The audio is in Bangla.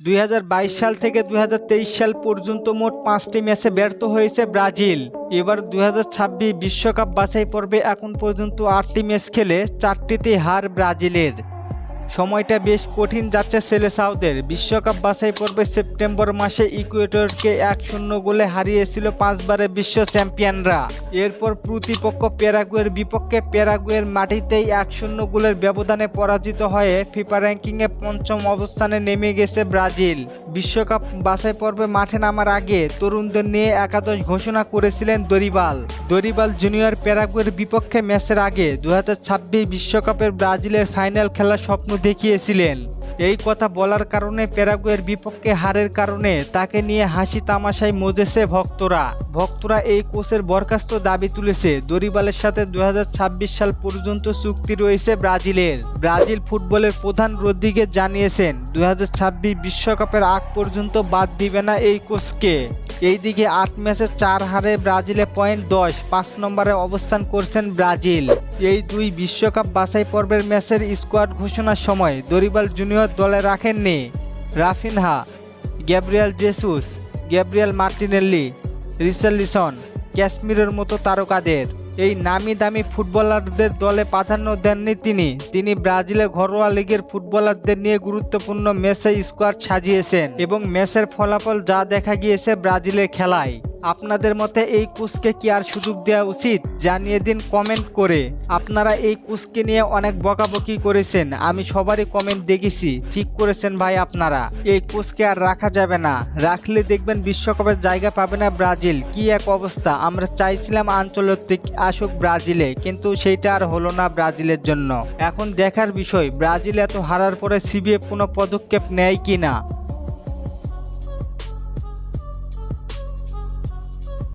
দুই হাজার বাইশ সাল থেকে দুই হাজার তেইশ সাল পর্যন্ত মোট পাঁচটি ম্যাচে ব্যর্থ হয়েছে ব্রাজিল। এবার দুই বিশ্বকাপ বাছাই পর্বে এখন পর্যন্ত আটটি ম্যাচ খেলে চারটিতে হার ব্রাজিলের। সময়টা বেশ কঠিন যাচ্ছে সেলেসাউদের বিশ্বকাপ বাছাই পর্বে সেপ্টেম্বর মাসে ইকুয়েটরকে এক শূন্য গোলে হারিয়েছিল পাঁচবারের বিশ্ব চ্যাম্পিয়নরা। এরপর প্রতিপক্ষ প্যারাগুয়ের বিপক্ষে প্যারাগুয়ের মাটিতেই এক শূন্য গোলের ব্যবধানে পরাজিত হয়ে ফিফা র্যাঙ্কিংয়ে পঞ্চম অবস্থানে নেমে গেছে ব্রাজিল। বিশ্বকাপ বাছাই পর্বে মাঠে নামার আগে তরুণদের নিয়ে একাদশ ঘোষণা করেছিলেন দরিবাল। দরিবাল জুনিয়র প্যারাগুয়ের বিপক্ষে ম্যাচের আগে দু হাজার বিশ্বকাপের ব্রাজিলের ফাইনাল খেলার স্বপ্ন দেখিয়েছিলেন। এই কথা বলার কারণে প্যারাগুয়ের বিপক্ষে হারের কারণে তাকে নিয়ে হাসি তামাশায় মজেছে ভক্তরা। ভক্তরা এই কোচের বরখাস্ত দাবি তুলেছে। দরিবালের সাথে দু হাজার ছাব্বিশ সাল পর্যন্ত চুক্তি রয়েছে ব্রাজিলের। ব্রাজিল ফুটবলের প্রধান রদ্রিগেজ জানিয়েছেন দু বিশ্বকাপের আগ পর্যন্ত বাদ দিবে না এই কোচকে। এইদিকে আট ম্যাচে চার হারে ব্রাজিলে পয়েন্ট দশ, পাঁচ নম্বরে অবস্থান করছেন ব্রাজিল। এই দুই বিশ্বকাপ বাছাই পর্বের ম্যাচের স্কোয়াড ঘোষণার সময় দরিবাল জুনিয়র দলে রাখেননি Raphinha, Gabriel Jesus, Gabriel Martinelli Richarlison ক্যাশমিরের মতো তারকাদের। এই নামি দামি ফুটবলারদের দলে প্রাধান্য দেননি তিনি। তিনি ব্রাজিলে ঘরোয়া লিগের ফুটবলারদের নিয়ে গুরুত্বপূর্ণ ম্যাচে স্কোয়াড সাজিয়েছেন এবং ম্যাচের ফলাফল যা দেখা গিয়েছে ব্রাজিলের খেলায়। আপনাদের মতে এই কোচকে কি আর সুযোগ দেওয়া উচিত? জানিয়ে দিন কমেন্ট করে। আপনারা এই কোচকে নিয়ে অনেক বকাবকি করেছেন। আমি সবারই কমেন্ট দেখেছি। ঠিক করেছেন ভাই আপনারা। এই কোচকে আর রাখা যাবে না। রাখলে দেখবেন বিশ্বকাপের জায়গা পাবে না ব্রাজিল। কি এক অবস্থা। আমরা চাইছিলাম আঞ্চলিক আসুক ব্রাজিলে, কিন্তু সেইটা আর হলো না ব্রাজিলের জন্য। এখন দেখার বিষয়, ব্রাজিল এত হারার পরে সিবিএফ কোনো পদক্ষেপ নেয় কি না